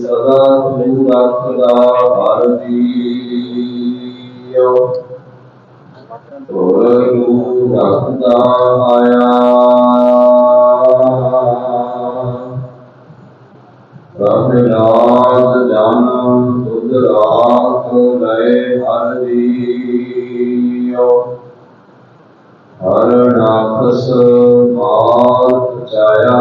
ਸਦਾ ਤੂੰ ਰੱਖਦਾ ਹਰ ਜੀਉ ਤੋਰ ਤੂੰ ਰੱਖਦਾ ਆਇਆ ਪ੍ਰਭਨਾਦ ਜਨ ਤੁਧ ਰਾਖ ਲੈ ਹਰ ਹਰ ਨਾਖਸ ਮਾਲ ਪਚਾਇਆ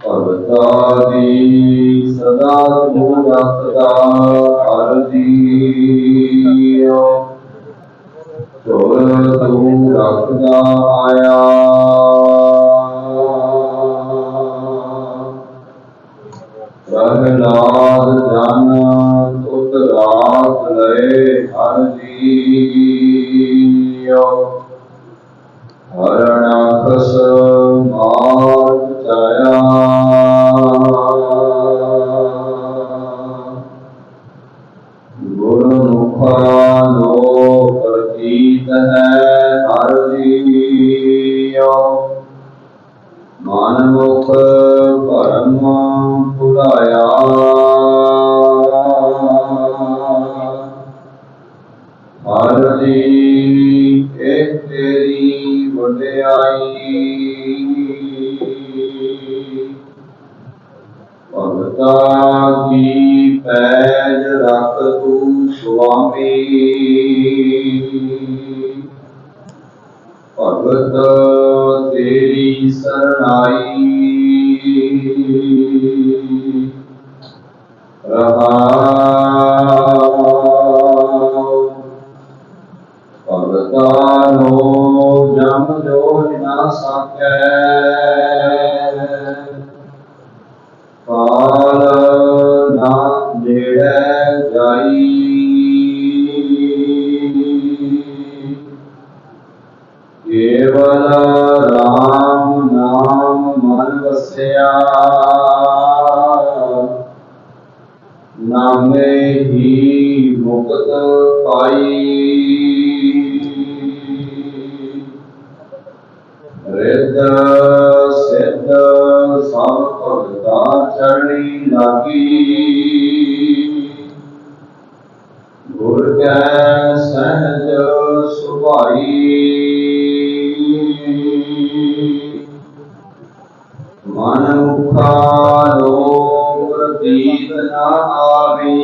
ਭਗਤਾ ਦੀ ਸਦਾ ਤੂੰ ਰੱਖਦਾ ਹਰ ਭੁਲਾਇਆ ਹਰ ਜੀ ਇੱਕ ਤੇਰੀ ਵਡਿਆਈ। ਭਗਤਾ ਕੀ ਪੈਜ ਰੱਖ ਤੂੰ ਸੁਆਮੀ। ਭਗਤ ਤੇਰੀ ਸਰਨਾਈ ਕੇਵਲ ਰਾਮ ਨਾਮ ਮਨ ਵਸਿਆ ਨਾਮੇ ਹੀ ਮੁਕਤ ਪਾਈ ਰਿੱਧ ਸਿੱਧ ਸਭ ਭਗਤਾ ਚਰਣੀ ਲਾਗੀ ਗੁਰ ਕੈ ਸਹਿਜ ਸੁਭਾਈ ਮਨ ਮੁਖਾ ਲੋਕ ਪ੍ਰਤੀਤ ਨਾ ਆਵੀ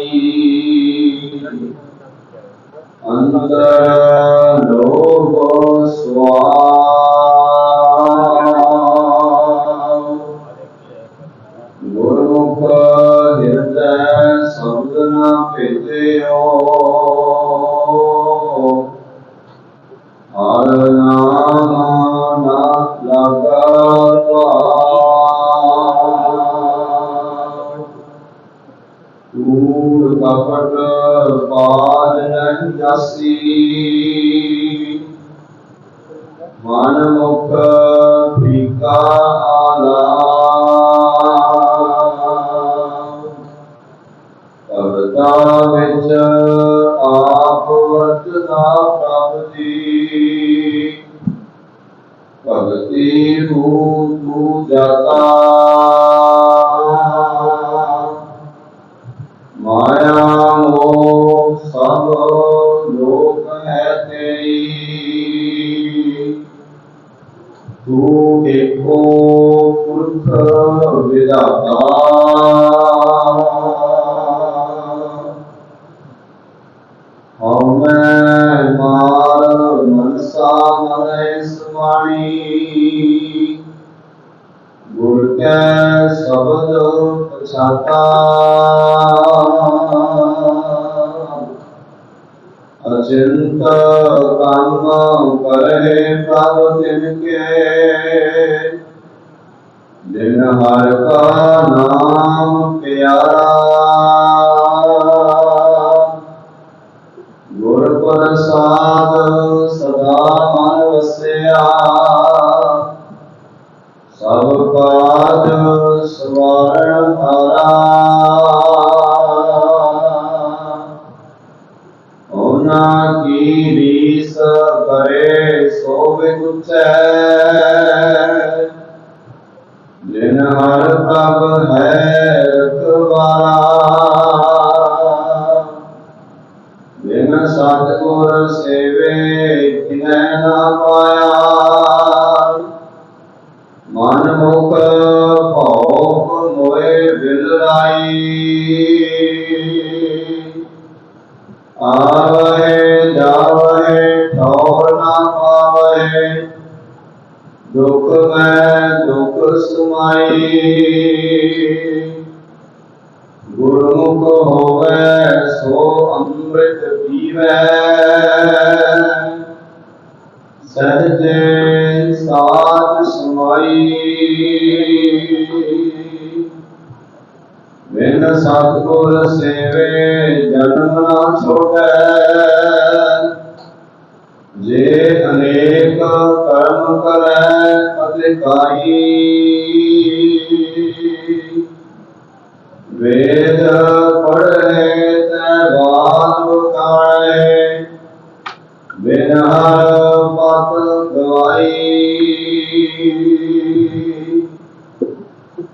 ਅੰਦਰ ਫੀਕਾ ਆਲਾ ਭਗਤਾ ਵਿੱਚ ਵਿਦਾਤਾ ਹਉਮੈ ਮਾਰ ਮਨਸਾ ਮਨੈ ਸਮਾਣੀ। ਗੁਰ ਕੈ ਸ਼ਬਦ ਪਛਾਤਾ। ਅਚਿੰਤ ਕੰਮ ਕਰੇ ਪ੍ਰਭ ਤਿਨ ਕੇ। ਜਿਨ ਹਰ ਕਾ ਨਾਮ ਪਿਆਰਾ। ਗੁਰ ਪ੍ਰਸਾਦ ਸਦਾ ਮਨ ਵਸਿਆ। ਸਭ ਪਾਦ ਸਵਾਰਣ ਹਾਰਾ ਉਹਨਾਂ ਕੀ ਰੀਸ ਕਰੇ ਸੋਵੇ ਗੁੱਚੈ ਹਰ ਪ੍ਰਭ ਹੈ ਰਖਵਾਲਾ ਬਿਨ ਸਤਿਗੁਰ ਸੇਵੇ ਕਿਨੈ ਨਾ ਪਾਇਆ। ਮਨ ਮੁਖ ਭੋਗ ਮੋਏ ਬਿਲਰਾਈ ਆਵਹਿ, ਜਾਵਹਿ, ਠੌਰ ਨਾ ਪਾਵਹਿ। ਦੁਖ ਮੈਂ ਦੁਖ ਗੁਰਮੁਖ ਹੋਵੇ, ਸੋ ਅੰਮ੍ਰਿਤ ਪੀਵੈ। ਸਹਜੇ ਸਾਧ ਸਮਾਈ। ਬਿਨ ਸਤਿਗੁਰ ਸੇਵੇ ਜਨਮ ਨਾ ਛੋਟੈ। ਜੇ ਅਨੇਕ ਕਰਮ ਕਰੈ ਅਧਿਕਾਈ ਵੇਦ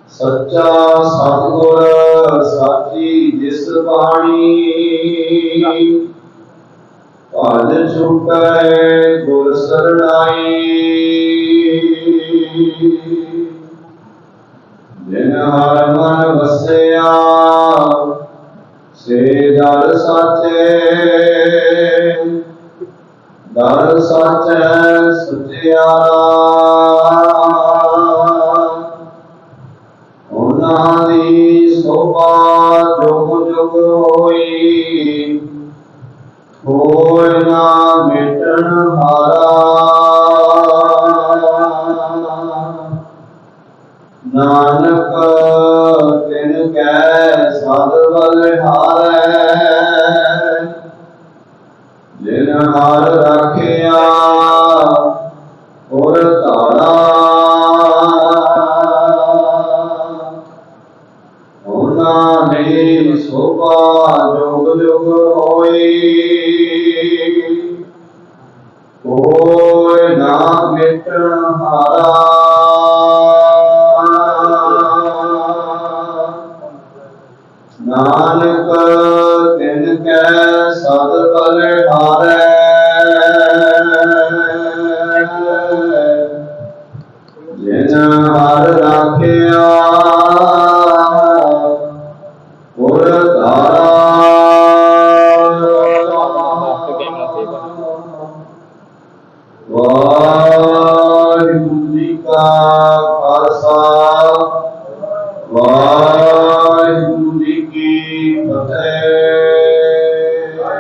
ਸੱਚਾ ਸਤਿਗੁਰ, ਸਾਚੀ ਜਿਸ ਬਾਣੀ। ਭਜ ਛੁਟੈ ਗੁਰ ਸਰਣਾਈ। ਜਿਨ ਹਰ ਮਨ ਵਸਿਆ, ਸੇ ਦਰ ਸਾਚੇ। ਦਰ ਸਾਚੈ ਸਚਿਆਰਾ ਉਹਨਾਂ ਦੀ ਸੋਭਾ ਜੁਗ ਜੁਗ ਹੋਈ। ਹੋਇ ਨਾ ਮਿਟਣ ਹਾਰਾ। ਨਾਨਕ ਤਿਨ ਕੈ ਸਦ ਬਲਿਹਾਰੈ। ਜਿਨ ਹਰ ਰੱਖਿਆ ਔਰ ਧਾਰਾ। ਉਹਨਾਂ ਦੀ ਸੋਭਾ ਜੁਗ ਜੁਗ ਹੋਈ